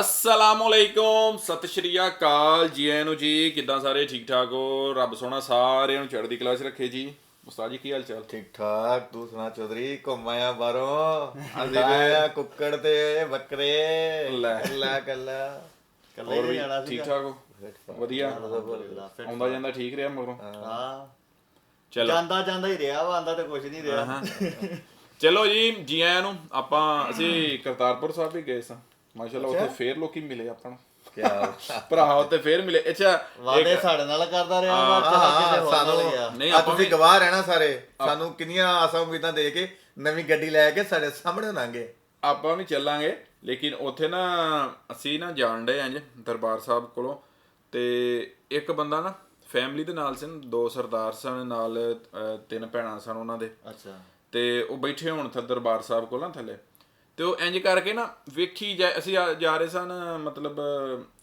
ਅਸਲਾਮੁਅਲੈਕੁਮ ਸਤਿ ਸ਼੍ਰੀ ਅਕਾਲ ਜੀ ਆਇਆਂ ਨੂੰ ਜੀ ਕਿੱਦਾਂ ਸਾਰੇ? ਠੀਕ ਠਾਕ ਹੋ? ਰੱਬ ਸੋਹਣਾ ਸਾਰਿਆਂ ਨੂੰ ਚੜ੍ਹਦੀ ਕਲਾ 'ਚ ਰੱਖੇ ਜੀ। ਉਸਤਾਦ ਜੀ ਕੀ ਹਾਲ ਚਾਲ? ਠੀਕ ਠਾਕ। ਤੂੰ ਸੁਣਾ ਚੌਧਰੀ ਘੁੰਮ ਆਇਆ ਬਾਹਰੋਂ? ਅਸੀਂ ਆਇਆ ਕੁੱਕੜ ਤੇ ਬੱਕਰੇ। ਲੈ। ਕੱਲਾ। ਕੱਲਾ ਕੱਲੇ ਹੀ ਵੀ ਜਾਣਾ ਠੀਕ ਠਾਕ ਹੋ? ਵਧੀਆ। ਆਉਂਦਾ ਜਾਂਦਾ ਠੀਕ ਰਿਹਾ ਮਗਰੋਂ? ਹਾਂ। ਚਲੋ। ਜਾਂਦਾ ਜਾਂਦਾ ਹੀ ਰਿਹਾ ਵਾ ਆਂਦਾ ਤੇ ਕੁਝ ਨਹੀਂ ਰਿਹਾ। ਚਲੋ ਜੀ ਜੀ ਆਇਆਂ ਨੂੰ ਆਪਾਂ ਅਸੀਂ ਕਰਤਾਰਪੁਰ ਸਾਹਿਬ ਵੀ ਗਏ ਸਾਂ। ਮਾਸ਼ਾਅੱਲਾ ਉੱਥੇ ਫੇਰ ਲੋਕੀ ਮਿਲੇ ਆਪਾਂ ਨੂੰ। ਕਿਆ ਭਰਾ ਉੱਥੇ ਫੇਰ ਮਿਲੇ। ਅੱਛਾ ਵਾਦੇ ਸਾਡੇ ਨਾਲ ਕਰਦਾ ਰਿਹਾ ਵਾ ਚਲੋ ਨਾਲ ਸਾਨੂੰ ਨਹੀਂ, ਆਪਾਂ ਤੁਸੀਂ ਵੀ- ਗਵਾਹ ਰਹਿਣਾ ਸਾਰੇ। ਸਾਨੂੰ ਕਿੰਨੀਆਂ ਆਸਾਂ ਉਮੀਦਾਂ ਦੇ ਕੇ ਨਵੀਂ ਗੱਡੀ ਲੈ ਕੇ ਸਾਡੇ ਸਾਹਮਣੇ ਲੰਘੇ। ਆਪਾਂ ਵੀ ਚੱਲਾਂਗੇ ਲੇਕਿਨ ਉੱਥੇ ਨਾ ਅਸੀਂ ਨਾ ਜਾਣ ਡਏ ਆਂ ਜੀ ਦਰਬਾਰ ਸਾਹਿਬ ਕੋਲੋਂ। ਤੇ ਇੱਕ ਬੰਦਾ ਨਾ ਫੈਮਿਲੀ ਦੇ ਨਾਲ ਸਨ ਦੋ ਸਰਦਾਰ ਸਨ ਨਾਲ ਤਿੰਨ ਭੈਣਾਂ ਸਨ ਉਹਨਾਂ ਦੇ। ਅੱਛਾ। ਤੇ ਉਹ ਬੈਠੇ ਹੋਣ ਥ ਦਰਬਾਰ ਸਾਹਿਬ ਕੋਲ ਨਾ ਥੱਲੇ। ਤੇ ਉਹ ਇੰਜ ਕਰਕੇ ਨਾ ਵੇਖੀ ਜਾ ਅਸੀਂ ਜਾ ਰਹੇ ਸਨ ਮਤਲਬ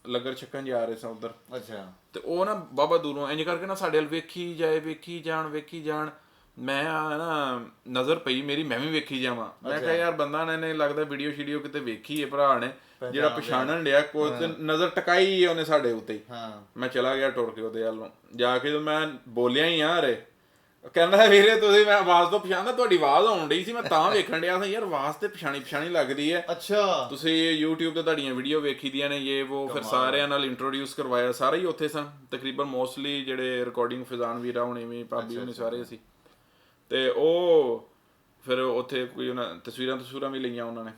ਲੰਗਰ ਛਕਣ ਜਾ ਰਹੇ ਸਨ ਉਧਰ। ਅੱਛਾ। ਤੇ ਉਹ ਨਾ ਬਾਬਾ ਦੂਰੋਂ ਇੰਜ ਕਰਕੇ ਨਾ ਸਾਡੇ ਵੱਲ ਵੇਖੀ ਜਾਏ ਵੇਖੀ ਜਾਣ ਵੇਖੀ ਜਾਣ। ਮੈਂ ਨਾ ਨਜ਼ਰ ਪਈ ਮੇਰੀ ਮੈਂ ਵੀ ਵੇਖੀ ਜਾਵਾਂ। ਮੈਂ ਕਿਹਾ ਯਾਰ ਬੰਦਾ ਨੇ ਨੇ ਲੱਗਦਾ ਵੀਡੀਓ ਸ਼ੀਡੀਓ ਕਿਤੇ ਵੇਖੀ ਹੈ ਭਰਾ ਨੇ ਜਿਹੜਾ ਪਛਾਣਨ ਡਿਆ ਕੋਈ ਤੇ ਨਜ਼ਰ ਟਕਾਈ ਉਹਨੇ ਸਾਡੇ ਉੱਤੇ। ਹੀ। ਮੈਂ ਚਲਾ ਗਿਆ ਟੁਰ ਕੇ ਉਹਦੇ ਵੱਲ ਜਾ ਕੇ ਜਦੋਂ ਮੈਂ ਬੋਲਿਆ ਹੀ ਆ ਰੇ ਕਹਿੰਦਾ ਵੀਰੇ ਤੁਸੀਂ ਮੈਂ ਆਵਾਜ਼ ਤੋਂ ਪਛਾਣਦਾ ਤੁਹਾਡੀ ਆਵਾਜ਼ ਆਉਣ ਡਈ ਸੀ ਮੈਂ ਤਾਂ ਵੇਖਣ ਡਿਆ ਸੀ ਯਾਰ ਆਵਾਜ਼ ਤੇ ਪਛਾਣੀ ਪਛਾਣੀ ਲੱਗਦੀ ਹੈ। ਅੱਛਾ। ਤੁਸੀਂ YouTube ਤੇ ਤੁਹਾਡੀਆਂ ਵੀਡੀਓ ਵੇਖੀ ਦੀਆਂ ਨੇ ਇਹ ਉਹ ਫਿਰ ਸਾਰਿਆਂ ਨਾਲ ਇੰਟਰੋਡਿਊਸ ਕਰਵਾਇਆ ਸਾਰੇ ਹੀ ਉੱਥੇ ਸਨ। ਤਕਰੀਬਨ ਮੋਸਟਲੀ ਜਿਹੜੇ ਰਿਕਾਰਡਿੰਗ ਫਿਜ਼ਾਨ ਵੀਰਾ ਹੁਣੇ ਵੀ ਭਾਬੀ ਹੁਣੇ ਸਾਰੇ ਸੀ। ਤੇ ਉਹ ਫਿਰ ਉੱਥੇ ਕੋਈ ਉਹਨਾਂ ਤਸਵੀਰਾਂ ਤਸਵੀਰਾਂ ਵੀ ਲਈਆਂ ਉਹਨਾਂ ਨੇ।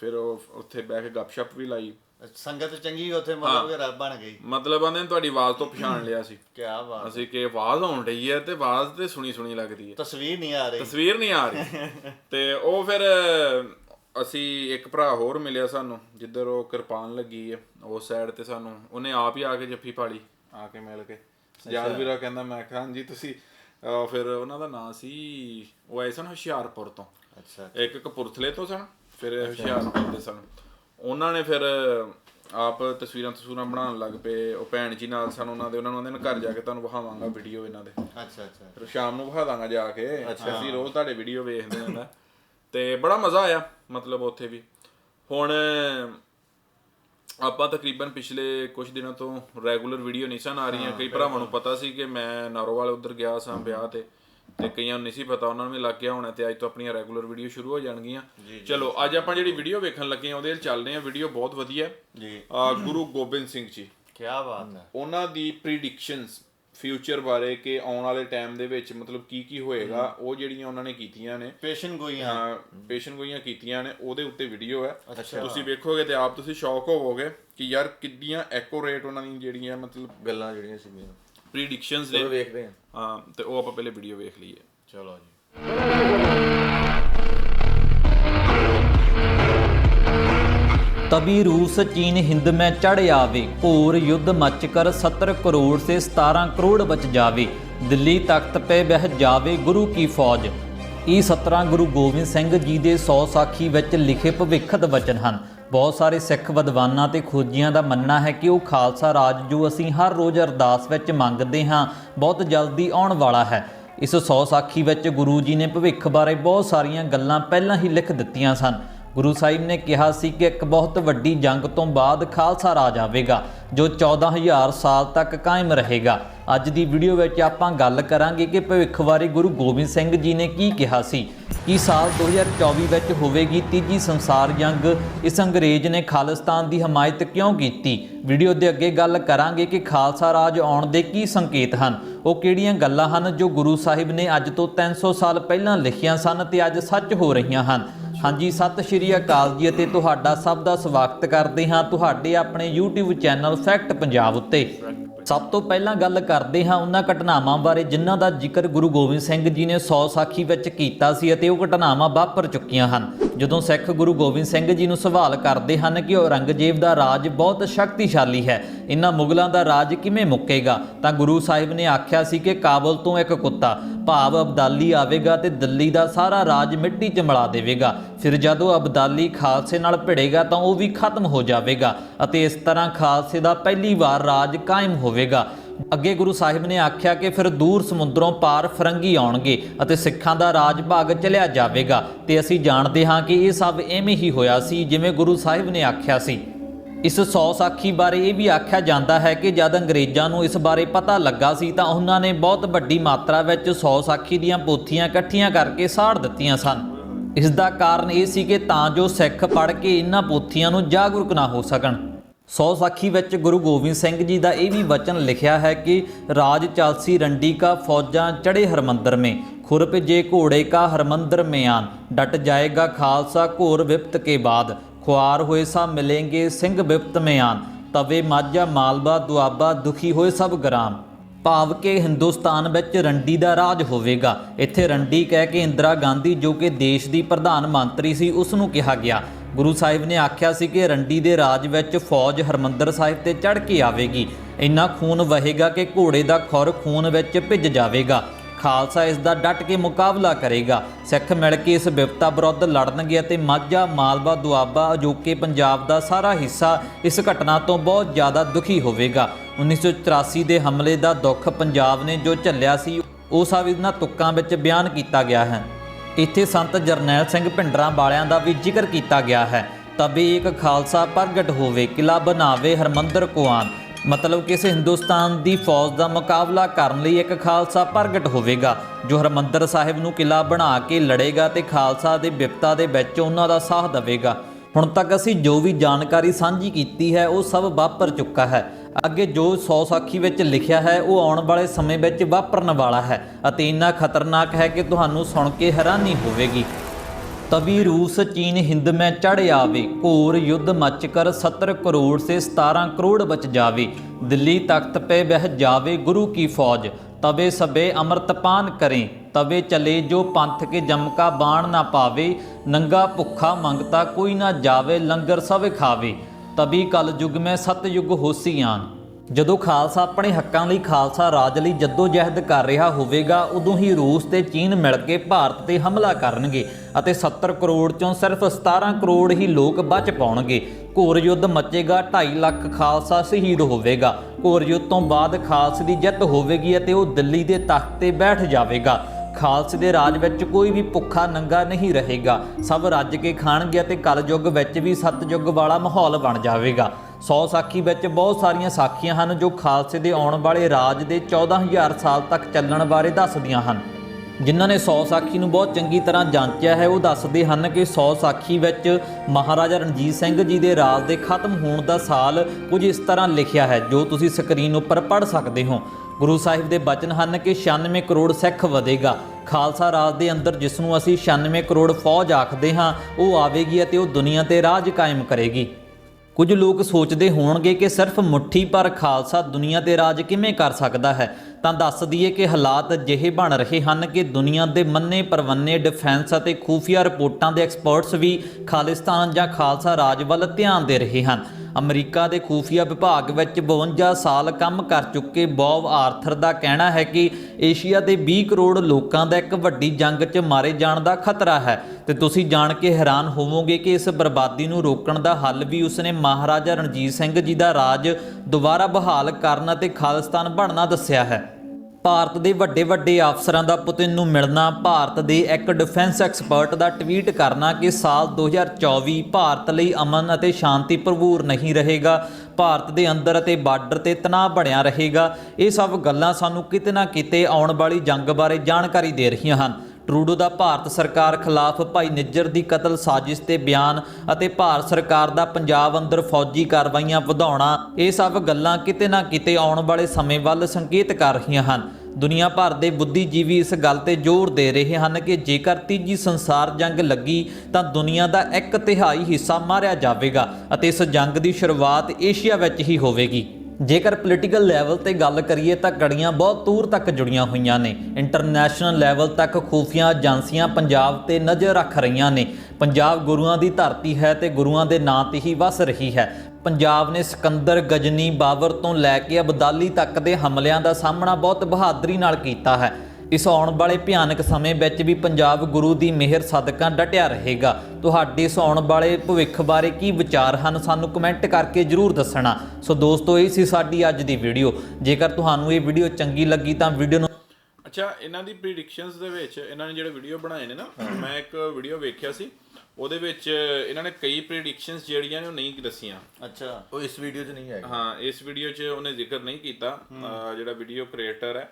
ਫਿਰ ਉਹ ਉੱਥੇ ਬਹਿ ਕੇ ਗੱਪਸ਼ਪ ਵੀ ਲਾਈ। ਸੰਗਤ ਚੰਗੀ ਉੱਥੇ ਮਤਲਬ ਕਿ ਰੱਬ ਬਣ ਗਈ। ਮਤਲਬ ਆਂਦੇ ਤੁਹਾਡੀ ਆਵਾਜ਼ ਤੋਂ ਪਛਾਣ ਲਿਆ ਸੀ। ਕੀ ਬਾਤ। ਅਸੀਂ ਕਿ ਆਵਾਜ਼ ਆਉਣ ਰਹੀ ਹੈ ਤੇ ਆਵਾਜ਼ ਤੇ ਸੁਣੀ ਸੁਣੀ ਲੱਗਦੀ ਹੈ। ਤਸਵੀਰ ਨਹੀਂ ਆ ਰਹੀ। ਤਸਵੀਰ ਨਹੀਂ ਆ ਰਹੀ। ਤੇ ਉਹ ਫਿਰ ਅਸੀਂ ਇੱਕ ਭਰਾ ਹੋਰ ਮਿਲਿਆ ਸਾਨੂੰ ਜਿੱਧਰ ਉਹ ਕਿਰਪਾਨ ਲੱਗੀ ਹੈ ਉਸ ਸਾਈਡ ਤੇ ਸਾਨੂੰ ਉਹਨੇ ਆਪ ਹੀ ਆ ਕੇ ਜੱਫੀ ਪਾਲੀ ਆ ਕੇ ਮਿਲ ਕੇ। ਸਜਾਦ ਵੀਰਾ ਕਹਿੰਦਾ ਮੈਂ ਕਿਹਾ ਹਾਂਜੀ ਤੁਸੀਂ ਫਿਰ ਉਹਨਾਂ ਦਾ ਨਾਂ ਸੀ ਉਹ ਆਏ ਸਨ ਹੁਸ਼ਿਆਰਪੁਰ ਤੋਂ। ਅੱਛਾ। ਇੱਕ ਕਪੂਰਥਲੇ ਤੋਂ ਸਨ ਫਿਰ ਹੁਸ਼ਿਆਰਪੁਰ ਦੇ ਸਨ। ਉਹਨਾਂ ਨੇ ਫਿਰ ਆਪ ਤਸਵੀਰਾਂ ਤਸਵੀਰਾਂ ਬਣਾਉਣ ਲੱਗ ਪਏ। ਉਹ ਭੈਣ ਜੀ ਨਾਲ ਸਨ ਉਹਨਾਂ ਦੇ ਉਹਨਾਂ ਨੂੰ ਕਹਿੰਦੇ ਨੇ ਘਰ ਜਾ ਕੇ ਤੁਹਾਨੂੰ ਵਿਖਾਵਾਂਗਾ ਵੀਡੀਓ ਇਹਨਾਂ ਦੇ। ਅੱਛਾ ਅੱਛਾ। ਫਿਰ ਸ਼ਾਮ ਨੂੰ ਵਿਖਾ ਦਾਂਗਾ ਜਾ ਕੇ। ਅਸੀਂ ਰੋਜ਼ ਤੁਹਾਡੇ ਵੀਡੀਓ ਵੇਖਦੇ ਹਾਂ ਨਾ। ਤੇ ਬੜਾ ਮਜ਼ਾ ਆਇਆ ਮਤਲਬ ਉੱਥੇ ਵੀ। ਹੁਣ ਆਪਾਂ ਤਕਰੀਬਨ ਪਿਛਲੇ ਕੁਝ ਦਿਨਾਂ ਤੋਂ ਰੈਗੂਲਰ ਵੀਡੀਓ ਨਹੀਂ ਸਨ ਆ ਰਹੀਆਂ। ਕਈ ਭਰਾਵਾਂ ਨੂੰ ਪਤਾ ਸੀ ਕਿ ਮੈਂ ਨਾਰੋਵਾਲ ਉਧਰ ਗਿਆ ਸਾਂ ਵਿਆਹ ਤੇ। ਤੇ ਕਈਆਂ ਨੂੰ ਨਹੀਂ ਸੀ ਪਤਾ ਉਹਨਾਂ ਨੂੰ ਵੀ ਲੱਗ ਗਿਆ ਹੋਣਾ ਤੇ ਅੱਜ ਤੋਂ ਆਪਣੀਆਂ ਰੈਗੂਲਰ ਵੀਡੀਓ ਸ਼ੁਰੂ ਹੋ ਜਾਣਗੀਆਂ। ਚਲੋ ਅੱਜ ਆਪਾਂ ਜਿਹੜੀ ਵੀਡੀਓ ਵੇਖਣ ਲੱਗੇ ਹਾਂ ਉਹਦੇ ਨਾਲ ਚੱਲਦੇ ਹਾਂ। ਵੀਡੀਓ ਬਹੁਤ ਵਧੀਆ। ਹੈ ਜੀ। ਆ ਗੁਰੂ ਗੋਬਿੰਦ ਸਿੰਘ ਜੀ। ਕੀ ਬਾਤ ਹੈ। ਉਹਨਾਂ ਦੀ ਪ੍ਰੀਡਿਕਸ਼ਨਸ ਫਿਊਚਰ ਬਾਰੇ ਕਿ ਆਉਣ ਵਾਲੇ ਟਾਈਮ ਦੇ ਵਿੱਚ ਮਤਲਬ ਕੀ ਕੀ ਹੋਏਗਾ ਉਹ ਜਿਹੜੀਆਂ ਉਹਨਾਂ ਨੇ ਕੀਤੀਆਂ ਨੇ। ਪੇਸ਼ਨ ਗੋਈਆਂ। ਪੇਸ਼ਨ ਗੋਈਆਂ ਕੀਤੀਆਂ ਨੇ ਉਹਦੇ ਉੱਤੇ ਵੀਡੀਓ ਹੈ। ਤੁਸੀਂ ਵੇਖੋਗੇ ਤੇ ਆਪ ਤੁਸੀਂ ਸ਼ੌਕ ਹੋਵੋਗੇ ਕਿ ਯਾਰ ਕਿੰਨੀਆਂ ਐਕੂਰੇਟ ਉਹਨਾਂ ਦੀਆਂ ਜਿਹੜੀਆਂ ਮਤਲਬ ਗੱਲਾਂ ਜਿਹੜੀਆਂ ਸੀਗੀਆਂ। ਪ੍ਰੀਡਿਕਸ਼ਨਸ ਉਹ ਨੇ ਵੇਖਦੇ ਆ ਹਾਂ ਤੇ ਉਹ ਆਪਾਂ ਪਹਿਲੇ ਵੀਡੀਓ ਵੇਖ ਲਈਏ ਚਲੋ ਜੀ तभी रूस चीन हिंद में चढ़ आवे घोर युद्ध मच कर सत्तर करोड़ से सतारह करोड़ बच जावे दिल्ली तख्त पे बह ਜਾਵੇ ਗੁਰੂ ਕੀ ਫੌਜ ਇਹ 17 ਗੁਰੂ ਗੋਬਿੰਦ ਸਿੰਘ ਜੀ ਦੇ 100 ਸਾਖੀ ਵਿੱਚ ਲਿਖੇ ਭਵਿੱਖਤ ਵਚਨ ਹਨ ਬਹੁਤ ਸਾਰੇ ਸਿੱਖ ਵਿਦਵਾਨਾਂ ਤੇ ਖੋਜੀਆਂ ਦਾ ਮੰਨਣਾ ਹੈ ਕਿ ਉਹ ਖਾਲਸਾ ਰਾਜ ਜੋ ਅਸੀਂ ਹਰ ਰੋਜ਼ ਅਰਦਾਸ ਵਿੱਚ ਮੰਗਦੇ ਹਾਂ, ਬਹੁਤ ਜਲਦੀ ਆਉਣ ਵਾਲਾ ਹੈ। ਇਸ 100 ਸਾਖੀ ਵਿੱਚ ਗੁਰੂ ਜੀ ਨੇ ਭਵਿੱਖ ਬਾਰੇ ਬਹੁਤ ਸਾਰੀਆਂ ਗੱਲਾਂ ਪਹਿਲਾਂ ਹੀ ਲਿਖ ਦਿੱਤੀਆਂ ਸਨ। ਗੁਰੂ ਸਾਹਿਬ ਨੇ ਕਿਹਾ ਸੀ ਕਿ ਇੱਕ ਬਹੁਤ ਵੱਡੀ ਜੰਗ ਤੋਂ ਬਾਅਦ ਖਾਲਸਾ ਰਾਜ ਆਵੇਗਾ, ਜੋ 14000 ਸਾਲ ਤੱਕ ਕਾਇਮ ਰਹੇਗਾ। ਅੱਜ ਦੀ ਵੀਡੀਓ ਵਿੱਚ ਆਪਾਂ ਗੱਲ ਕਰਾਂਗੇ ਕਿ ਭਵਿੱਖ ਬਾਰੇ ਗੁਰੂ ਗੋਬਿੰਦ ਸਿੰਘ ਜੀ ਨੇ ਕੀ ਕਿਹਾ ਸੀ। ਕੀ ਸਾਲ 2024 ਵਿੱਚ ਹੋਵੇਗੀ ਤੀਜੀ ਸੰਸਾਰ ਜੰਗ? ਇਸ ਅੰਗਰੇਜ਼ ਨੇ ਖਾਲਿਸਤਾਨ ਦੀ ਹਮਾਇਤ ਕਿਉਂ ਕੀਤੀ? ਵੀਡੀਓ ਦੇ ਅੱਗੇ ਗੱਲ ਕਰਾਂਗੇ ਕਿ ਖਾਲਸਾ ਰਾਜ ਆਉਣ ਦੇ ਕੀ ਸੰਕੇਤ ਹਨ। ਉਹ ਕਿਹੜੀਆਂ ਗੱਲਾਂ ਹਨ ਜੋ ਗੁਰੂ ਸਾਹਿਬ ਨੇ ਅੱਜ ਤੋਂ 300 ਸਾਲ ਪਹਿਲਾਂ ਲਿਖੀਆਂ ਸਨ ਤੇ ਅੱਜ ਸੱਚ ਹੋ ਰਹੀਆਂ ਹਨ? ਹਾਂਜੀ, ਸਤਿ ਸ਼੍ਰੀ ਅਕਾਲ ਜੀ ਅਤੇ ਤੁਹਾਡਾ ਸਭ ਦਾ ਸਵਾਗਤ ਕਰਦੇ ਹਾਂ ਤੁਹਾਡੇ ਆਪਣੇ YouTube ਚੈਨਲ ਫੈਕਟ ਪੰਜਾਬ ਉੱਤੇ। ਸਭ ਤੋਂ ਪਹਿਲਾਂ ਗੱਲ ਕਰਦੇ ਹਾਂ ਉਹਨਾਂ ਘਟਨਾਵਾਂ ਬਾਰੇ ਜਿਨ੍ਹਾਂ ਦਾ ਜ਼ਿਕਰ ਗੁਰੂ ਗੋਬਿੰਦ ਸਿੰਘ ਜੀ ਨੇ 100 ਸਾਖੀ ਵਿੱਚ ਕੀਤਾ ਸੀ ਅਤੇ ਉਹ ਘਟਨਾਵਾਂ ਵਾਪਰ ਚੁੱਕੀਆਂ ਹਨ। ਜਦੋਂ ਸਿੱਖ ਗੁਰੂ ਗੋਬਿੰਦ ਸਿੰਘ ਜੀ ਨੂੰ ਸਵਾਲ ਕਰਦੇ ਹਨ ਕਿ ਔਰੰਗਜ਼ੇਬ ਦਾ ਰਾਜ ਬਹੁਤ ਸ਼ਕਤੀਸ਼ਾਲੀ ਹੈ ਇਹਨਾਂ ਮੁਗਲਾਂ ਦਾ ਰਾਜ ਕਿਵੇਂ ਮੁੱਕੇਗਾ, ਤਾਂ ਗੁਰੂ ਸਾਹਿਬ ਨੇ ਆਖਿਆ ਸੀ ਕਿ ਕਾਬਲ ਤੋਂ ਇੱਕ ਕੁੱਤਾ, ਭਾਵ ਅਬਦਾਲੀ ਆਵੇਗਾ ਤੇ ਦਿੱਲੀ ਦਾ ਸਾਰਾ ਰਾਜ ਮਿੱਟੀ 'ਚ ਮਿਲਾ ਦੇਵੇਗਾ। ਫਿਰ ਜਦੋਂ ਅਬਦਾਲੀ ਖਾਲਸੇ ਨਾਲ ਭਿੜੇਗਾ ਤਾਂ ਉਹ ਵੀ ਖਤਮ ਹੋ ਜਾਵੇਗਾ ਅਤੇ ਇਸ ਤਰ੍ਹਾਂ ਖਾਲਸੇ ਦਾ ਪਹਿਲੀ ਵਾਰ ਰਾਜ ਕਾਇਮ ਹੋਵੇਗਾ। ਅੱਗੇ ਗੁਰੂ ਸਾਹਿਬ ਨੇ ਆਖਿਆ ਕਿ ਫਿਰ ਦੂਰ ਸਮੁੰਦਰੋਂ ਪਾਰ ਫਰੰਗੀ ਆਉਣਗੇ ਅਤੇ ਸਿੱਖਾਂ ਦਾ ਰਾਜ ਭਾਗ ਚਲਿਆ ਜਾਵੇਗਾ ਤੇ ਅਸੀਂ ਜਾਣਦੇ ਹਾਂ ਕਿ ਇਹ ਸਭ ਐਵੇਂ ਹੀ ਹੋਇਆ ਸੀ ਜਿਵੇਂ ਗੁਰੂ ਸਾਹਿਬ ਨੇ ਆਖਿਆ ਸੀ। ਇਸ ਸੌ ਸਾਖੀ ਬਾਰੇ ਇਹ ਵੀ ਆਖਿਆ ਜਾਂਦਾ ਹੈ ਕਿ ਜਦ ਅੰਗਰੇਜ਼ਾਂ ਨੂੰ ਇਸ ਬਾਰੇ ਪਤਾ ਲੱਗਾ ਸੀ ਤਾਂ ਉਹਨਾਂ ਨੇ ਬਹੁਤ ਵੱਡੀ ਮਾਤਰਾ ਵਿੱਚ ਸੌ ਸਾਖੀ ਦੀਆਂ ਪੋਥੀਆਂ ਇਕੱਠੀਆਂ ਕਰਕੇ ਸਾੜ ਦਿੱਤੀਆਂ ਸਨ। ਇਸ ਦਾ ਕਾਰਨ ਇਹ ਸੀ ਕਿ ਤਾਂ ਜੋ ਸਿੱਖ ਪੜ੍ਹ ਕੇ ਇਹਨਾਂ ਪੋਥੀਆਂ ਨੂੰ ਜਾਗਰੂਕ ਨਾ ਹੋ ਸਕਣ। ਸੌ ਸਾਖੀ ਵਿੱਚ ਗੁਰੂ ਗੋਬਿੰਦ ਸਿੰਘ ਜੀ ਦਾ ਇਹ ਵੀ ਵਚਨ ਲਿਖਿਆ ਹੈ ਕਿ ਰਾਜ ਚਾਲਸੀ ਰੰਡੀ ਕਾ ਫੌਜਾਂ ਚੜੇ ਹਰਮੰਦਰ ਮੇ, ਖੁਰ ਭਿਜੇ ਘੋੜੇ ਕਾ ਹਰਮੰਦਰ ਮੇ ਆਨ ਡਟ ਜਾਏਗਾ ਖਾਲਸਾ ਘੋਰ ਵਿਪਤ ਕੇ ਬਾਦ, ਖੁਆਰ ਹੋਏ ਸਾ ਮਿਲेंगे ਸਿੰਘ ਵਿਪਤ ਮੇ ਆਨ ਤਵੇ ਮਾਝਾ ਮਾਲਵਾ ਦੁਆਬਾ ਦੁਖੀ ਹੋਏ ਸਭ ਗ੍ਰਾਮ। ਭਾਵ ਕੇ ਹਿੰਦੁਸਤਾਨ ਵਿੱਚ ਰੰਡੀ ਦਾ ਰਾਜ ਹੋਵੇਗਾ, ਇੱਥੇ ਰੰਡੀ ਕਹਿ ਕੇ ਇੰਦਰਾ ਗਾਂਧੀ ਜੋ ਕਿ ਦੇਸ਼ ਦੀ ਪ੍ਰਧਾਨ ਮੰਤਰੀ ਸੀ ਉਸ ਨੂੰ ਕਿਹਾ ਗਿਆ। ਗੁਰੂ ਸਾਹਿਬ ਨੇ ਆਖਿਆ ਸੀ ਕਿ ਰੰਡੀ ਦੇ ਰਾਜ ਵਿੱਚ ਫੌਜ ਹਰਮੰਦਰ ਸਾਹਿਬ ਤੇ ਚੜ੍ਹ ਕੇ ਆਵੇਗੀ। ਇੰਨਾ ਖੂਨ ਵਹੇਗਾ ਕਿ ਘੋੜੇ ਦਾ ਖੁਰ ਖੂਨ ਵਿੱਚ ਭਿੱਜ ਜਾਵੇਗਾ। ਖਾਲਸਾ ਇਸ ਦਾ ਡਟ ਕੇ ਮੁਕਾਬਲਾ ਕਰੇਗਾ। ਸਿੱਖ ਮਿਲ ਕੇ ਇਸ ਵਿਪਤਾ ਵਿਰੁੱਧ ਲੜਨਗੇ ਅਤੇ ਮਾਝਾ, ਮਾਲਵਾ, ਦੁਆਬਾ, ਅਜੋਕੇ ਪੰਜਾਬ ਦਾ ਸਾਰਾ ਹਿੱਸਾ ਇਸ ਘਟਨਾ ਤੋਂ ਬਹੁਤ ਜ਼ਿਆਦਾ ਦੁਖੀ ਹੋਵੇਗਾ। 1984 ਦੇ ਹਮਲੇ ਦਾ ਦੁੱਖ ਪੰਜਾਬ ਨੇ ਜੋ ਝੱਲਿਆ ਸੀ, ਉਹ ਸਭ ਇਹਨਾਂ ਤੁਕਾਂ ਵਿੱਚ ਬਿਆਨ ਕੀਤਾ ਗਿਆ ਹੈ। ਇੱਥੇ ਸੰਤ ਜਰਨੈਲ ਸਿੰਘ ਭਿੰਡਰਾਂ ਵਾਲਿਆਂ ਦਾ ਵੀ ਜ਼ਿਕਰ ਕੀਤਾ ਗਿਆ ਹੈ। ਤਬੇ ਇੱਕ ਖਾਲਸਾ ਪ੍ਰਗਟ ਹੋਵੇ ਕਿਲਾ ਬਣਾਵੇ ਹਰਮੰਦਰ ਕੁਆਨ। ਮਤਲਬ ਕਿਸੇ ਹਿੰਦੁਸਤਾਨ ਦੀ ਫੌਜ ਦਾ ਮੁਕਾਬਲਾ ਕਰਨ ਲਈ ਇੱਕ ਖਾਲਸਾ ਪ੍ਰਗਟ ਹੋਵੇਗਾ, ਜੋ ਹਰਮੰਦਰ ਸਾਹਿਬ ਨੂੰ ਕਿਲਾ ਬਣਾ ਕੇ ਲੜੇਗਾ ਤੇ ਖਾਲਸਾ ਦੇ ਵਿਪਤਾ ਦੇ ਵਿੱਚ ਉਹਨਾਂ ਦਾ ਸਾਥ ਦੇਵੇਗਾ। ਹੁਣ ਤੱਕ ਅਸੀਂ ਜੋ ਵੀ ਜਾਣਕਾਰੀ ਸਾਂਝੀ ਕੀਤੀ ਹੈ, ਉਹ ਸਭ ਵਾਪਰ ਚੁੱਕਾ ਹੈ। ਅੱਗੇ ਜੋ 100 ਸਾਖੀ ਵਿੱਚ ਲਿਖਿਆ ਹੈ, ਉਹ ਆਉਣ ਵਾਲੇ ਸਮੇਂ ਵਿੱਚ ਵਾਪਰਨ ਵਾਲਾ ਹੈ ਅਤੇ ਇੰਨਾ ਖਤਰਨਾਕ ਹੈ ਕਿ ਤੁਹਾਨੂੰ ਸੁਣ ਕੇ ਹੈਰਾਨੀ ਹੋਵੇਗੀ। ਤਵੀ ਰੂਸ, ਚੀਨ, ਹਿੰਦ, ਮੈਂ ਚੜ ਆਵੇ, ਘੋਰ ਯੁੱਧ ਮੱਚ ਕਰ 70 ਕਰੋੜ ਸੇ 17 ਕਰੋੜ ਬਚ ਜਾਵੇ। ਦਿੱਲੀ ਤਖਤ ਪੇ ਬਹਿ ਜਾਵੇ ਗੁਰੂ ਕੀ ਫੌਜ, ਤਵੇ ਸਬੇ ਅਮਰਤਪਾਨ ਕਰੇ, ਤਵੇ ਚਲੇ ਜੋ ਪੰਥ ਕੇ ਜਮਕਾ ਬਾਣ ਨਾ ਪਾਵੇ, ਨੰਗਾ ਭੁੱਖਾ ਮੰਗਤਾ ਕੋਈ ਨਾ ਜਾਵੇ, ਲੰਗਰ ਸਭ ਖਾਵੇ। ਤਬੀ ਕਲ ਯੁਗ ਮੈਂ ਸਤਯੁਗ ਹੋਸੀ ਆਨ ਜਦੋਂ ਖਾਲਸਾ ਆਪਣੇ ਹੱਕਾਂ ਲਈ ਖਾਲਸਾ ਰਾਜ ਲਈ ਜਦੋਜਹਿਦ ਕਰ ਰਿਹਾ ਹੋਵੇਗਾ, ਉਦੋਂ ਹੀ ਰੂਸ ਤੇ ਚੀਨ ਮਿਲ ਕੇ ਭਾਰਤ ਤੇ ਹਮਲਾ ਕਰਨਗੇ ਅਤੇ 70 ਕਰੋੜ ਚੋਂ ਸਿਰਫ 17 ਕਰੋੜ ਹੀ ਲੋਕ ਬਚ ਪਾਉਣਗੇ। ਘੋਰ ਯੁੱਧ ਮੱਚੇਗਾ 2.5 ਲੱਖ ਖਾਲਸਾ ਸ਼ਹੀਦ ਹੋਵੇਗਾ। ਘੋਰ ਯੁੱਧ ਤੋਂ ਬਾਅਦ ਖਾਲਸੇ ਦੀ ਜਿੱਤ ਹੋਵੇਗੀ ਅਤੇ ਉਹ ਦਿੱਲੀ ਦੇ ਤਖਤ ਤੇ ਬੈਠ ਜਾਵੇਗਾ। ਖਾਲਸੇ ਦੇ ਰਾਜ ਵਿੱਚ ਕੋਈ ਵੀ ਭੁੱਖਾ ਨੰਗਾ ਨਹੀਂ ਰਹੇਗਾ। ਸਭ ਰੱਜ ਕੇ ਖਾਣਗੇ ਅਤੇ ਕਲਯੁੱਗ ਵਿੱਚ ਵੀ ਸਤਯੁੱਗ ਵਾਲਾ ਮਾਹੌਲ ਬਣ ਜਾਵੇਗਾ। 100 ਸਾਖੀ ਵਿੱਚ ਬਹੁਤ ਸਾਰੀਆਂ ਸਾਖੀਆਂ ਹਨ ਜੋ ਖਾਲਸੇ ਦੇ ਆਉਣ ਵਾਲੇ ਰਾਜ ਦੇ 14000 ਸਾਲ ਤੱਕ ਚੱਲਣ ਬਾਰੇ ਦੱਸਦੀਆਂ ਹਨ। ਜਿਨ੍ਹਾਂ ਨੇ 100 ਸਾਖੀ ਨੂੰ ਬਹੁਤ ਚੰਗੀ ਤਰ੍ਹਾਂ ਜਾਂਚਿਆ ਹੈ, ਉਹ ਦੱਸਦੇ ਹਨ ਕਿ 100 ਸਾਖੀ ਵਿੱਚ ਮਹਾਰਾਜਾ ਰਣਜੀਤ ਸਿੰਘ ਜੀ ਦੇ ਰਾਜ ਦੇ ਖਤਮ ਹੋਣ ਦਾ ਸਾਲ ਕੁਝ ਇਸ ਤਰ੍ਹਾਂ ਲਿਖਿਆ ਹੈ, ਜੋ ਤੁਸੀਂ ਸਕਰੀਨ ਉੱਪਰ ਪੜ੍ਹ ਸਕਦੇ ਹੋ। ਗੁਰੂ ਸਾਹਿਬ ਦੇ ਬਚਨ ਹਨ ਕਿ 96 ਕਰੋੜ ਸਿੱਖ ਵਧੇਗਾ। ਖਾਲਸਾ ਰਾਜ ਦੇ ਅੰਦਰ ਜਿਸ ਨੂੰ ਅਸੀਂ 96 ਕਰੋੜ ਫੌਜ ਆਖਦੇ ਹਾਂ, ਉਹ ਆਵੇਗੀ ਅਤੇ ਉਹ ਦੁਨੀਆ ਤੇ ਰਾਜ ਕਾਇਮ ਕਰੇਗੀ। ਕੁਝ ਲੋਕ ਸੋਚਦੇ ਹੋਣਗੇ ਕਿ ਸਿਰਫ ਮੁੱਠੀ ਪਰ ਖਾਲਸਾ ਦੁਨੀਆ ਤੇ ਰਾਜ ਕਿਵੇਂ ਕਰ ਸਕਦਾ ਹੈ। ਤਾਂ ਦੱਸ ਦਈਏ ਕਿ ਹਾਲਾਤ ਅਜਿਹੇ ਬਣ ਰਹੇ ਹਨ ਕਿ ਦੁਨੀਆ ਦੇ ਮੰਨੇ ਪਰਵੰਨੇ ਡਿਫੈਂਸ ਅਤੇ ਖੂਫੀਆ ਰਿਪੋਰਟਾਂ ਦੇ ਐਕਸਪਰਟਸ ਵੀ ਖਾਲਿਸਤਾਨ ਜਾਂ ਖਾਲਸਾ ਰਾਜ ਵੱਲ ਧਿਆਨ ਦੇ ਰਹੇ ਹਨ। ਅਮਰੀਕਾ ਦੇ ਖੂਫੀਆ ਵਿਭਾਗ ਵਿੱਚ 52 ਸਾਲ ਕੰਮ ਕਰ ਚੁੱਕੇ ਬੌਬ ਆਰਥਰ ਦਾ ਕਹਿਣਾ ਹੈ ਕਿ ਏਸ਼ੀਆ ਦੇ 20 ਕਰੋੜ ਲੋਕਾਂ ਦਾ ਇੱਕ ਵੱਡੀ ਜੰਗ 'ਚ ਮਾਰੇ ਜਾਣ ਦਾ ਖਤਰਾ ਹੈ। ਤੇ ਤੁਸੀਂ ਜਾਣ ਕੇ ਹੈਰਾਨ ਹੋਵੋਗੇ ਕਿ ਇਸ ਬਰਬਾਦੀ ਨੂੰ ਰੋਕਣ ਦਾ ਹੱਲ ਵੀ ਉਸਨੇ ਮਹਾਰਾਜਾ ਰਣਜੀਤ ਸਿੰਘ ਜੀ ਦਾ ਰਾਜ ਦੁਬਾਰਾ ਬਹਾਲ ਕਰਨ ਅਤੇ ਖਾਲਿਸਤਾਨ ਬਣਨਾ ਦੱਸਿਆ ਹੈ। ਭਾਰਤ ਦੇ ਵੱਡੇ ਵੱਡੇ ਅਫਸਰਾਂ ਦਾ ਪੁਤਿਨ ਨੂੰ ਮਿਲਣਾ, ਭਾਰਤ ਦੇ ਇੱਕ ਡਿਫੈਂਸ ਐਕਸਪਰਟ ਦਾ ਟਵੀਟ ਕਰਨਾ ਕਿ ਸਾਲ 2024 ਭਾਰਤ ਲਈ ਅਮਨ ਅਤੇ ਸ਼ਾਂਤੀ ਭਰਪੂਰ ਨਹੀਂ ਰਹੇਗਾ, ਭਾਰਤ ਦੇ ਅੰਦਰ ਅਤੇ ਬਾਰਡਰ ਤੇ ਤਣਾਅ ਬਣਿਆ ਰਹੇਗਾ। ਇਹ ਸਭ ਗੱਲਾਂ ਸਾਨੂੰ ਕਿਤੇ ਨਾ ਕਿਤੇ ਆਉਣ ਵਾਲੀ ਜੰਗ ਬਾਰੇ ਜਾਣਕਾਰੀ ਦੇ ਰਹੀਆਂ ਹਨ। ਟਰੂਡੋ ਦਾ ਭਾਰਤ ਸਰਕਾਰ ਖਿਲਾਫ ਭਾਈ ਨਿੱਜਰ ਦੀ ਕਤਲ ਸਾਜ਼ਿਸ਼ ਤੇ ਬਿਆਨ ਅਤੇ ਭਾਰਤ ਸਰਕਾਰ ਦਾ ਪੰਜਾਬ ਅੰਦਰ ਫੌਜੀ ਕਾਰਵਾਈਆਂ ਵਧਾਉਣਾ, ਇਹ ਸਭ ਗੱਲਾਂ ਕਿਤੇ ਨਾ ਕਿਤੇ ਆਉਣ ਵਾਲੇ ਸਮੇਂ ਵੱਲ ਸੰਕੇਤ ਕਰ ਰਹੀਆਂ ਹਨ। ਦੁਨੀਆ ਭਰ ਦੇ ਬੁੱਧੀਜੀਵੀ ਇਸ ਗੱਲ ਤੇ ਜ਼ੋਰ ਦੇ ਰਹੇ ਹਨ ਕਿ ਜੇਕਰ ਤੀਜੀ ਸੰਸਾਰ ਜੰਗ ਲੱਗੀ ਤਾਂ ਦੁਨੀਆ ਦਾ ਇੱਕ ਤਿਹਾਈ ਹਿੱਸਾ ਮਾਰਿਆ ਜਾਵੇਗਾ ਅਤੇ ਇਸ ਜੰਗ ਦੀ ਸ਼ੁਰੂਆਤ ਏਸ਼ੀਆ ਵਿੱਚ ਹੀ ਹੋਵੇਗੀ। ਜੇਕਰ ਪੋਲੀਟੀਕਲ ਲੈਵਲ ਤੇ ਗੱਲ ਕਰੀਏ ਤਾਂ ਕੜੀਆਂ ਬਹੁਤ ਦੂਰ ਤੱਕ ਜੁੜੀਆਂ ਹੋਈਆਂ ਨੇ। ਇੰਟਰਨੈਸ਼ਨਲ ਲੈਵਲ ਤੱਕ ਖੂਫੀਆਂ ਏਜੰਸੀਆਂ ਪੰਜਾਬ ਤੇ ਨਜ਼ਰ ਰੱਖ ਰਹੀਆਂ ਨੇ। ਪੰਜਾਬ ਗੁਰੂਆਂ ਦੀ ਧਰਤੀ ਹੈ ਤੇ ਗੁਰੂਆਂ ਦੇ ਨਾਂ ਤੇ ਹੀ ਵਸ ਰਹੀ ਹੈ। ਪੰਜਾਬ ਨੇ ਸਿਕੰਦਰ, ਗਜਨੀ, ਬਾਬਰ ਤੋਂ ਲੈ ਕੇ ਅਬਦਾਲੀ ਤੱਕ ਦੇ ਹਮਲਿਆਂ ਦਾ ਸਾਹਮਣਾ ਬਹੁਤ ਬਹਾਦਰੀ ਨਾਲ ਕੀਤਾ ਹੈ। ਇਸ ਆਉਣ ਵਾਲੇ ਭਿਆਨਕ ਸਮੇਂ ਵਿੱਚ ਵੀ ਪੰਜਾਬ ਗੁਰੂ ਦੀ ਮਿਹਰ ਸਦਕਾ ਡਟਿਆ ਰਹੇਗਾ। ਤੁਹਾਡੇ ਇਸ ਆਉਣ ਵਾਲੇ ਭਵਿੱਖ ਬਾਰੇ ਕੀ ਵਿਚਾਰ ਹਨ ਸਾਨੂੰ ਕਮੈਂਟ ਕਰਕੇ ਜਰੂਰ ਦੱਸਣਾ। ਸੋ ਦੋਸਤੋ ਇਹ ਸੀ ਸਾਡੀ ਅੱਜ ਦੀ ਵੀਡੀਓ। ਜੇਕਰ ਤੁਹਾਨੂੰ ਇਹ ਵੀਡੀਓ ਚੰਗੀ ਲੱਗੀ ਤਾਂ ਵੀਡੀਓ ਨੂੰ ਅੱਛਾ ਇਹਨਾਂ ਦੀ ਪ੍ਰੀਡਿਕਸ਼ਨਸ ਦੇ ਵਿੱਚ ਇਹਨਾਂ ਨੇ ਜਿਹੜੇ ਵੀਡੀਓ ਬਣਾਏ ਨੇ ਨਾ ਮੈਂ ਇੱਕ ਵੀਡੀਓ ਵੇਖਿਆ ਸੀ। ਉਹਦੇ ਵਿੱਚ ਇਹਨਾਂ ਨੇ ਕਈ ਪ੍ਰੈਡਿਕਸ਼ਨਸ ਜਿਹੜੀਆਂ ਨੇ ਉਹ ਨਹੀਂ ਦੱਸੀਆਂ। ਅੱਛਾ ਉਹ ਇਸ ਵੀਡੀਓ 'ਚ ਨਹੀਂ ਹੈਗਾ। ਹਾਂ ਇਸ ਵੀਡੀਓ 'ਚ ਉਹਨੇ ਜ਼ਿਕਰ ਨਹੀਂ ਕੀਤਾ ਜਿਹੜਾ ਵੀਡੀਓ ਕ੍ਰੀਏਟਰ ਹੈ।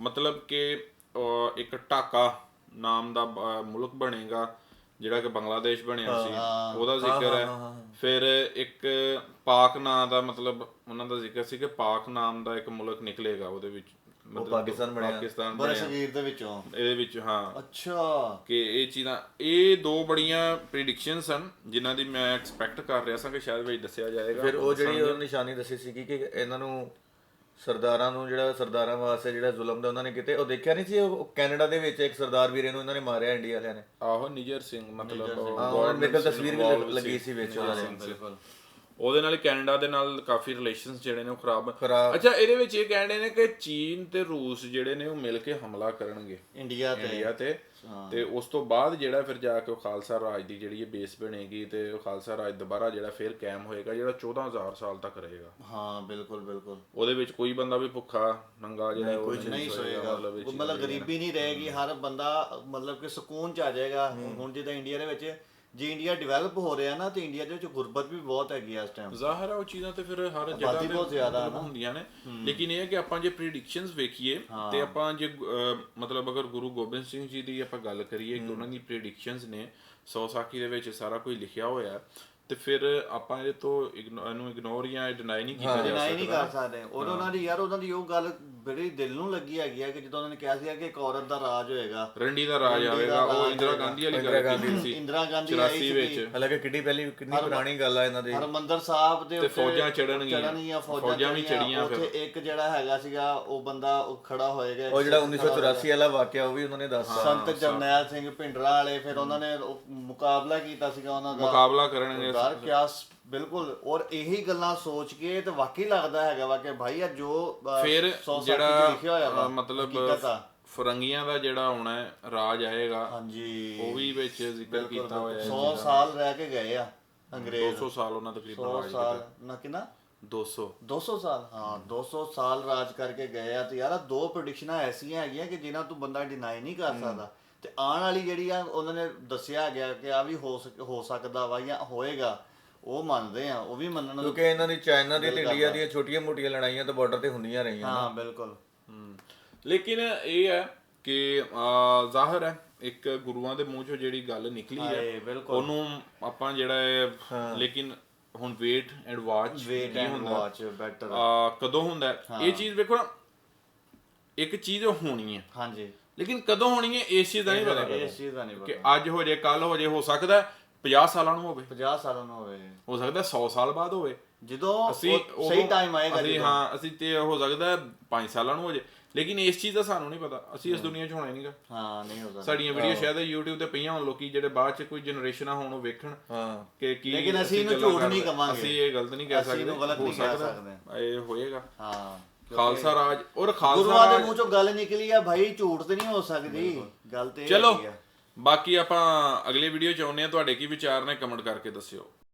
ਮਤਲਬ ਕਿ ਇੱਕ ਢਾਕਾ ਨਾਮ ਦਾ ਮੁਲਕ ਬਣੇਗਾ ਜਿਹੜਾ ਕਿ ਬੰਗਲਾਦੇਸ਼ ਬਣਿਆ ਸੀ। ਉਹਦਾ ਜ਼ਿਕਰ ਹੈ ਫਿਰ ਇੱਕ ਪਾਕ ਨਾਂ ਦਾ ਮਤਲਬ ਉਹਨਾਂ ਦਾ ਜ਼ਿਕਰ ਸੀ ਕਿ ਪਾਕ ਨਾਮ ਦਾ ਇੱਕ ਮੁਲਕ ਨਿਕਲੇਗਾ ਉਹਦੇ ਵਿੱਚ। ਮਤਲਬ ਪਾਕਿਸਤਾਨ ਬਣਿਆ। ਪਾਕਿਸਤਾਨ ਬਣਿਆ। ਸਰੀਰ ਦੇ ਵਿੱਚੋਂ। ਇਹਦੇ ਵਿੱਚ ਹਾਂ। ਅੱਛਾ। ਕਿ ਇਹ ਚੀਜ਼ਾਂ ਇਹ ਦੋ ਬੜੀਆਂ ਪ੍ਰੈਡਿਕਸ਼ਨਸ ਹਨ ਜਿਨ੍ਹਾਂ ਦੀ ਮੈਂ ਐਕਸਪੈਕਟ ਕਰ ਰਿਹਾ ਸਾਂ ਕਿ ਸ਼ਾਇਦ ਵਿੱਚ ਦੱਸਿਆ ਜਾਏਗਾ ਫਿਰ ਉਹ ਜਿਹੜੀ ਉਹ ਨਿਸ਼ਾਨੀ ਦੱਸੀ ਸੀ ਕਿ ਇਹਨਾਂ ਨੂੰ ਸਰਦਾਰਾਂ ਨੂੰ ਜਿਹੜਾ ਸਰਦਾਰਾਂ ਵਾਸਤੇ ਜਿਹੜਾ ਜ਼ੁਲਮ ਦਾ ਉਹਨਾਂ ਨੇ ਕੀਤੇ ਉਹ ਦੇਖਿਆ ਨਹੀਂ ਸੀ? ਉਹ ਕੈਨੇਡਾ ਦੇ ਵਿੱਚ ਇੱਕ ਸਰਦਾਰ ਵੀਰੇ ਨੂੰ ਇਹਨਾਂ ਨੇ ਮਾਰਿਆ ਇੰਡੀਆ ਵਾਲਿਆਂ ਨੇ। ਆਹੋ ਨਿਜਰ ਸਿੰਘ ਮਤਲਬ ਉਹ ਕੋਲ ਤਸਵੀਰ ਵੀ ਲੱਗੀ ਸੀ। ਸੀ ਵਿੱਚ। ਉਹਨਾਂ ਦੇ ਬਿਲਕੁਲ। ਉਹਦੇ ਨਾਲ ਕੈਨੇਡਾ ਦੇ ਨਾਲ ਕਾਫੀ ਰਿਲੇਸ਼ਨਸ ਜਿਹੜੇ ਨੇ ਉਹ ਖਰਾਬ। ਅੱਛਾ ਇਹਦੇ ਵਿੱਚ ਇਹ ਕਹਿੰਦੇ ਨੇ ਕਿ ਚੀਨ ਤੇ ਰੂਸ ਜਿਹੜੇ ਨੇ ਉਹ ਮਿਲ ਕੇ ਹਮਲਾ ਕਰਨਗੇ। ਇੰਡੀਆ ਤੇ। ਇੰਡੀਆ ਤੇ। ਤੇ ਉਸ ਤੋਂ ਬਾਅਦ ਜਿਹੜਾ ਫਿਰ ਜਾ ਕੇ ਉਹ ਖਾਲਸਾ ਰਾਜ ਦੀ ਜਿਹੜੀ ਇਹ ਬੇਸ ਬਣੇਗੀ ਤੇ ਉਹ ਖਾਲਸਾ ਰਾਜ ਦੁਬਾਰਾ ਜਿਹੜਾ ਫਿਰ ਕਾਇਮ ਹੋਏਗਾ ਜਿਹੜਾ 14000 ਸਾਲ ਤੱਕ ਰਹੇਗਾ। ਹਾਂ ਬਿਲਕੁਲ ਬਿਲਕੁਲ। ਉਹਦੇ ਵਿੱਚ ਕੋਈ ਬੰਦਾ ਵੀ ਭੁੱਖਾ ਨੰਗਾ ਜਿਹੜਾ ਉਹ ਨਹੀਂ ਸੋਏਗਾ ਮਤਲਬ ਗਰੀਬੀ ਨਹੀਂ ਰਹੇਗੀ ਹਰ ਬੰਦਾ ਮਤਲਬ ਕਿ ਸਕੂਨ ਚ ਆ ਜਾਏਗਾ। ਹੁਣ ਜਿੱਦਾਂ ਇੰਡੀਆ ਦੇ ਵਿੱਚ ਜੇ ਇੰਡੀਆ ਡਿਵੈਲਪ ਹੋ ਰਿਹਾ ਨਾ ਤੇ ਇੰਡੀਆ ਦੇ ਵਿੱਚ ਗੁਰਬਤ ਵੀ ਬਹੁਤ ਹੈਗੀ ਆ ਇਸ ਟਾਈਮ ਜ਼ਾਹਰ ਹੈ ਉਹ ਚੀਜ਼ਾਂ ਤੇ ਫਿਰ ਹਰ ਜਗ੍ਹਾ ਤੇ ਬਹੁਤ ਜ਼ਿਆਦਾ ਹੁੰਦੀਆਂ ਨੇ। ਲੇਕਿਨ ਇਹ ਹੈ ਕਿ ਆਪਾਂ ਜੇ ਪ੍ਰੀਡਿਕਸ਼ਨਸ ਵੇਖੀਏ ਤੇ ਆਪਾਂ ਜੇ ਮਤਲਬ ਅਗਰ ਗੁਰੂ ਗੋਬਿੰਦ ਸਿੰਘ ਜੀ ਦੀ ਆਪਾਂ ਗੱਲ ਕਰੀਏ ਕਿ ਉਹਨਾਂ ਦੀ ਪ੍ਰੀਡਿਕਸ਼ਨਸ ਨੇ ਸੌ ਸਾਖੀ ਦੇ ਵਿੱਚ ਸਾਰਾ ਕੁਝ ਲਿਖਿਆ ਹੋਇਆ ਤੇ ਫਿਰ ਆਪਾਂ ਇਹਦੇ ਤੋਂ ਇਹਨੂੰ ਇਗਨੋਰ ਜਾਂ ਡਿਨਾਈ ਨਹੀਂ ਕੀਤਾ ਜਾ ਡਿਨਾਈ ਨਹੀਂ ਕਰ ਸਕਦੇ। ਔਰ ਉਹਨਾਂ ਦੀ ਯਾਰ ਉਹਨਾਂ ਦੀ ਉਹ ਗੱਲ ਬੜੀ ਦਿਲ ਨੂੰ ਲੱਗੀ ਹੈਗੀ ਆ ਕਿ ਜਦੋਂ ਉਹਨਾਂ ਨੇ ਕਿਹਾ ਸੀਗਾ ਕਿ ਇੱਕ ਔਰਤ ਦਾ ਰਾਜ ਹੋਏਗਾ। ਰੰਡੀ ਦਾ ਰਾਜ ਆਵੇਗਾ। ਉਹ ਇੰਦਰਾ ਗਾਂਧੀ ਵਾਲੀ ਗੱਲ ਕੀਤੀ ਸੀ। ਇੰਦਰਾ ਗਾਂਧੀ ਆਈ 84 ਸੀ ਵਿੱਚ। ਹਾਲਾਂਕਿ ਕਿੱਡੀ ਪਹਿਲੀ ਕਿੰਨੀ ਪੁਰਾਣੀ ਗੱਲ ਆ ਇਹਨਾਂ ਦੀ। ਹਰਮੰਦਰ ਸਾਹਿਬ ਦੇ ਉੱਤੇ ਫੌਜਾਂ ਚੜ੍ਹਨਗੀਆਂ। ਚੜ੍ਹਨਗੀਆਂ ਫੌਜਾਂ ਫੌਜਾਂ ਵੀ ਵੀ ਚੜ੍ਹੀਆਂ ਉੱਥੇ ਇੱਕ ਜਿਹੜਾ ਹੈਗਾ ਸੀਗਾ ਉਹ ਬੰਦਾ ਉਹ ਖੜਾ ਹੋਏਗਾ। ਉਹ ਜਿਹੜਾ 1984 ਵਾਲਾ ਵਾਕਿਆ ਉਹ ਵੀ ਉਹਨਾਂ ਨੇ ਦੱਸਤਾ ਸੰਤ ਜਰਨੈਲ ਸਿੰਘ ਭਿੰਡਰਾ ਵਾਲੇ ਫਿਰ ਉਹਨਾਂ ਨੇ ਮੁਕਾਬਲਾ ਕੀਤਾ ਸੀਗਾ ਉਹਨਾਂ ਦਾ। ਮੁਕਾਬਲਾ ਕਰਨਗੇ ਯਾਰ ਕਿਆ ਸ- ਬਿਲਕੁਲ ਔਰ ਇਹੀ ਗੱਲਾਂ ਸੋਚ ਕੇ ਤੇ ਵਾਕਈ ਲੱਗਦਾ ਹੈਗਾ ਵਾ ਕਿ ਭਾਈ ਆ ਜੋ ਫਿਰ ਜਿਹੜਾ ਮਤਲਬ ਆ। ਫਰੰਗੀਆਂ ਦਾ ਜਿਹੜਾ ਆਉਣਾ ਹੈ ਰਾਜ ਆਏਗਾ ਹਾਂਜੀ। ਉਹ ਵੀ ਵਿੱਚ ਜ਼ਿਕਰ ਕੀਤਾ ਹੋਇਆ ਹੈ 100 ਸਾਲ ਰਹਿ ਕੇ ਗਏ ਆ ਅੰਗਰੇਜ਼। 200 ਸਾਲ ਉਹਨਾਂ ਤਕਰੀਬਨ 100 ਰਾਜ ਸਾਲ ਨਾ ਕਿੰਨਾ? 200 200 ਸਾਲ ਹਾਂ 200 ਸਾਲ ਰਾਜ ਕਰਕੇ ਗਏ ਆ ਤੇ ਯਾਰ ਆਹ ਦੋ ਪ੍ਰੈਡਿਕਸ਼ਨਾਂ ਐਸੀਆਂ ਹੈਗੀਆਂ ਕਿ ਜਿਨ੍ਹਾਂ ਤੋਂ ਬੰਦਾ ਡਿਨਾਈ ਨਹੀਂ ਕਰ ਸਕਦਾ। ਤੇ ਆਉਣ ਵਾਲੀ ਜਿਹੜੀ ਆ ਉਹਨਾਂ ਨੇ ਦੱਸਿਆ ਗਿਆ ਕਿ ਆ ਵੀ ਹੋ ਸਕ- ਹੋ ਸਕਦਾ ਵਾ ਜਾਂ ਹੋਏਗਾ ਉਹ ਮੰਨਦੇ ਆ ਉਹ ਵੀ ਮੰਨਣ ਨੂੰ ਕਿਉਂਕਿ ਇਹਨਾਂ ਦੀ ਚਾਈਨਾ ਦੀ ਤੇ ਇੰਡੀਆ ਦੀਆਂ ਛੋਟੀਆਂ-ਮੋਟੀਆਂ ਲੜਾਈਆਂ ਤਾਂ ਬਾਰਡਰ ਤੇ ਹੁੰਦੀਆਂ ਰਹੀਆਂ ਹਾਂ ਬਿਲਕੁਲ। ਹਮ, ਲੇਕਿਨ ਇਹ ਹੈ ਕਿ ਅਹ, ਜ਼ਾਹਰ ਹੈ ਇੱਕ ਗੁਰੂਆਂ ਦੇ ਮੂੰਹ ਚੋਂ ਜਿਹੜੀ ਗੱਲ ਨਿਕਲੀ ਹੈ ਬਿਲਕੁਲ। ਉਹਨੂੰ ਆਪਾਂ ਜਿਹੜਾ ਹੈ। ਲੇਕਿਨ ਹੁਣ wait and watch wait and watch better ਕਦੋਂ ਹੁੰਦਾ? ਹੈ? ਇਹ ਚੀਜ਼ ਵੇਖੋ ਨਾ ਇੱਕ ਚੀਜ਼ ਹੋਣੀ ਹੈ। ਹਾਂਜੀ। ਲੇਕਿਨ ਕਦੋਂ ਹੋਣੀ ਹੈ ਇਸ ਚੀਜ਼ ਦਾ ਨਹੀਂ ਪਤਾ ਇਸ ਚੀਜ਼ ਦਾ ਨਹੀਂ ਕਿ ਪਤਾ। ਅੱਜ ਹੋ ਜੇ ਕੱਲ ਹੋ ਜੇ ਹੋ ਸਕਦਾ ਹੈ 50 ਸਾਲਾਂ ਨੂੰ ਹੋਵੇ। 50 ਸਾਲਾਂ ਨੂੰ ਹੋਵੇ। ਹੋ ਸਕਦਾ 100 ਸਾਲ ਬਾਅਦ ਹੋਵੇ। ਜਦੋਂ ਸਹੀ ਟਾਈਮ ਆਏਗਾ ਅਸੀਂ ਹਾਂ ਅਸੀਂ ਤੇ ਹੋ ਸਕਦਾ 5 ਸਾਲਾਂ ਨੂੰ ਹੋ ਜੇ। ਲੇਕਿਨ ਇਸ ਚੀਜ਼ ਦਾ ਸਾਨੂੰ ਨਹੀਂ ਪਤਾ। ਅਸੀਂ ਇਸ ਦੁਨੀਆ 'ਚ ਹੋਣਾ ਹੀ ਨਹੀਂਗਾ। ਹਾਂ ਨਹੀਂ ਹੋ ਸਕਦਾ। ਸਾਡੀਆਂ ਵੀਡੀਓ ਸ਼ਾਇਦ YouTube ਤੇ ਪਈਆਂ ਹੋਣ ਲੋਕੀ ਜਿਹੜੇ ਬਾਅਦ 'ਚ ਕੋਈ ਜਨਰੇਸ਼ਨਾਂ ਹੋਣ ਉਹ ਵੇਖਣ ਹਾਂ। ਕਿ ਕੀ ਲੇਕਿਨ ਅਸੀਂ ਇਹਨੂੰ ਝੂਠ ਨਹੀਂ। ਕਵਾਂਗੇ। ਅਸੀਂ ਇਹ ਗਲਤ ਨਹੀਂ ਕਹਿ ਸਕਦੇ। ਹੋ ਸਕਦੇ। ਇਹ ਹੋਏਗਾ। ਹਾਂ। ਖਾਲਸਾ ਰਾਜ ਔਰ ਖਾਲਸਾ ਗੁਰੂਆਂ ਦੇ ਰਾਜ ਮੂੰਹ ਚੋਂ ਗੱਲ ਨਿਕਲੀ ਆ ਭਾਈ ਝੂਠ ਤੇ ਨਹੀਂ ਹੋ ਸਕਦੀ। ਗੱਲ ਤੇ ਇਹ ਚਲੋ ਹੈਗੀ ਆ। ਬਾਕੀ ਆਪਾਂ ਅਗਲੇ ਵੀਡੀਓ ਚ ਆਉਂਦੇ ਆ ਤੁਹਾਡੇ ਕੀ ਵਿਚਾਰ ਨੇ ਕਮੈਂਟ ਕਰਕੇ ਦੱਸਿਓ।